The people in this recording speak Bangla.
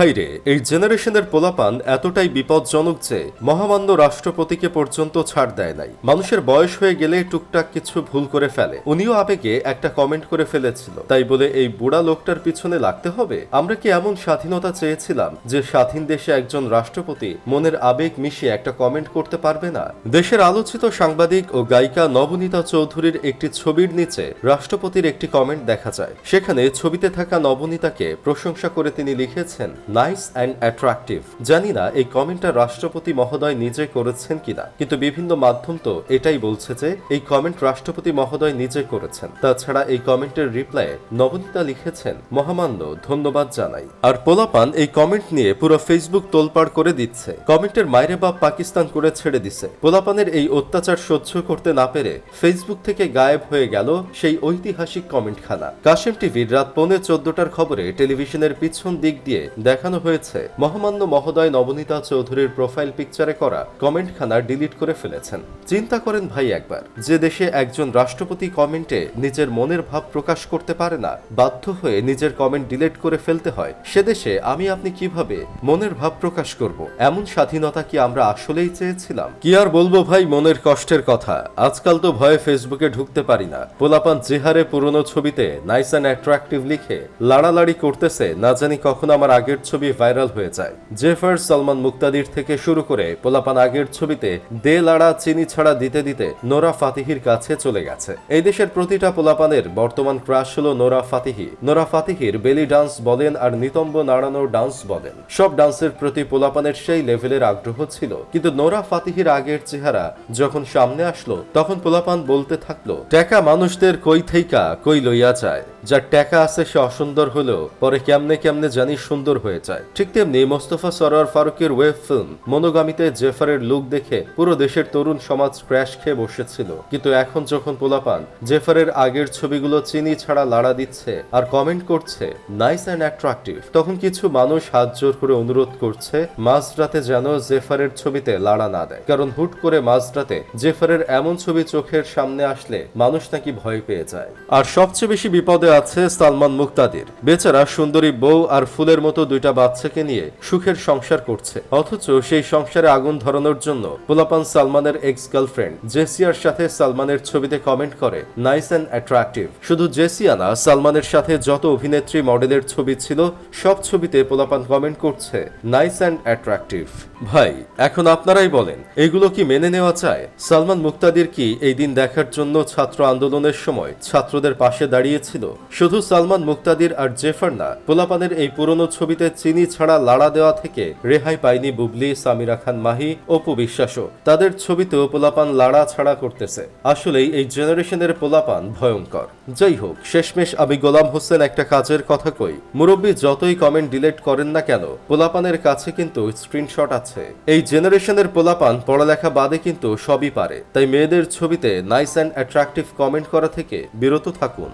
ভাইরে এই জেনারেশনের পোলাপান এতটাই বিপজ্জনক যে মহামান্য রাষ্ট্রপতিকে পর্যন্ত ছাড় দেয় নাই। মানুষের বয়স হয়ে গেলে টুকটাক কিছু ভুল করে ফেলে। উনিও আবেগে একটা কমেন্ট করে ফেলেছিল। তাই বলে এই বুড়া লোকটার পিছনে লাগতে হবে? আমরা কি এমন স্বাধীনতা চেয়েছিলাম যে স্বাধীন দেশে একজন রাষ্ট্রপতি মনের আবেগ মিশিয়ে একটা কমেন্ট করতে পারবে না? দেশের আলোচিত সাংবাদিক ও গায়িকা নবনীতা চৌধুরীর একটি ছবির নিচে রাষ্ট্রপতির একটি কমেন্ট দেখা যায়। সেখানে ছবিতে থাকা নবনীতাকে প্রশংসা করে তিনি লিখেছেন নাইস অ্যান্ড অ্যাট্রাকটিভ। জানি না এই কমেন্টটা রাষ্ট্রপতি মহোদয় নিজে করেছেন কিনা, কিন্তু বিভিন্ন মাধ্যম তো এটাই বলছে যে এই কমেন্ট রাষ্ট্রপতি মহোদয় নিজে করেছেন। তাছাড়া এই কমেন্টের রিপ্লাইয়ে নবনীতা লিখেছেন, মহামান্য, ধন্যবাদ জানাই। আর পোলাপান এই কমেন্ট নিয়ে পুরো ফেসবুক তোলপাড় করে দিচ্ছে। কমেন্টের মাইরে বাপ পাকিস্তান করে ছেড়ে দিছে। পোলাপানের এই অত্যাচার সহ্য করতে না পেরে ফেসবুক থেকে গায়েব হয়ে গেল সেই ঐতিহাসিক কমেন্টখানা। কাশেম টিভির রাত পৌনে চোদ্দটার খবরে টেলিভিশনের পিছন দিক দিয়ে দেখানো হয়েছে। মহামান্য মহোদয় নবনীতা চৌধুরীর প্রোফাইল পিকচারে করা কমেন্টখানা ডিলিট করে ফেলেছেন। চিন্তা করেন ভাই একবার, যে দেশে একজন রাষ্ট্রপতি কমেন্টে নিজের মনের ভাব প্রকাশ করতে পারে না, বাধ্য হয়ে নিজের কমেন্ট ডিলিট করে ফেলতে হয়, সে দেশে আমি আপনি কীভাবে মনের ভাব প্রকাশ করব? এমন স্বাধীনতা কি আমরা আসলেই চেয়েছিলাম? কি আর বলব ভাই মনের কষ্টের কথা, আজকাল তো ভয়ে ফেসবুকে ঢুকতে পারি না। পোলাপান চেহারে পুরনো ছবিতে নাইস অ্যান্ড অ্যাট্রাকটিভ লিখে, লাড়ালাড়ি করতেছে, না জানি কখন আমার আগের ছবি ভাইরাল হয়ে যায়। জেফার সালমান মুক্তাদির থেকে শুরু করে পোলাপান আগের ছবিতে দে লাড়া, চিনি ছাড়া দিতে দিতে নোরা ফাতিহির কাছে চলে গেছে। এই দেশের প্রতিটা পোলাপানের বর্তমান ক্রাশ হলো নোরা ফাতিহি। নোরা ফাতিহির বেলি ডান্স বলেন আর নিতম্ব নাড়ানোর ডান্স বলেন। সব ডান্সের প্রতি পোলাপানের সেই লেভেলের আগ্রহ ছিল। কিন্তু নোরা ফাতিহির আগের চেহারা যখন সামনে আসলো, তখন পোলাপান বলতে থাকল টাকা মানুষদের কই থেইকা, কই লইয়া যায়? যার টাকা আছে সে অসুন্দর হলেও পরে কেমনে কেমনে জানি সুন্দর হয়ে যায়। ঠিক তেমনি মোস্তফা সরোয়ার ফারুকের ওয়েব ফিল্ম মনোগামীতে জেফারের লুক দেখে পুরো দেশের তরুণ সমাজ ক্র্যাশ খেয়ে বসেছিল। কিন্তু এখন যখন পোলাপান জেফারের আগের ছবিগুলো চিনি ছাড়া লাড়া দিচ্ছে আর কমেন্ট করছে, নাইস অ্যান্ড অ্যাট্রাকটিভ। তখন কিছু মানুষ হাত জোর করে অনুরোধ করছে, মাঝরাতে যেন জেফারের ছবিতে লাড়া না দেয়। কারণ হুট করে মাঝরাতে জেফারের এমন ছবি চোখের সামনে আসলে মানুষ নাকি ভয় পেয়ে যায়। আর সবচেয়ে বেশি বিপদে আছে সালমান মুক্তাদির। বেচারা সুন্দরী বউ আর ফুলের মতো দুইটা বাচ্চাকে নিয়ে সুখের সংসার করছে। অথচ সেই সংসারে আগুন ধরানোর জন্য পোলাপান সালমানের এক্স গার্লফ্রেন্ড জেসিয়ার সাথে সালমানের ছবিতে কমেন্ট করে নাইস অ্যান্ড অ্যাট্রাকটিভ শুধু জেসিয়া না, সালমানের সাথে যত অভিনেত্রী মডেলের ছবি ছিল, সব ছবিতে পোলাপান কমেন্ট করছে নাইস অ্যান্ড অ্যাট্রাকটিভ ভাই, এখন আপনারাই বলেন, এগুলো কি মেনে নেওয়া চায় সালমান মুক্তাদির কি এই দিন দেখার জন্য ছাত্র আন্দোলনের সময় ছাত্রদের পাশে দাঁড়িয়েছিল? শুধু সালমান মুক্তাদির আর জেফার না, পোলাপানের এই পুরনো ছবিতে চিনি ছাড়া লাড়া দেওয়া থেকে রেহাই পায়নি বুবলি, সামিরা খান, মাহি অপু বিশ্বাসও তাদের ছবিতেও পোলাপান লাড়া ছাড়া করতেছে। আসলেই এই জেনারেশনের পোলাপান ভয়ঙ্কর। যাই হোক, শেষমেশ আমি গোলাম হোসেন একটা কাজের কথা কই। মুরব্বী যতই কমেন্ট ডিলেট করেন না কেন, পোলাপানের কাছে কিন্তু স্ক্রিনশট আছে। এই জেনারেশনের পোলাপান পড়ালেখা বাদে কিন্তু সবই পারে। তাই মেয়েদের ছবিতে নাইস অ্যান্ড অ্যাট্রাকটিভ কমেন্ট করা থেকে বিরত থাকুন।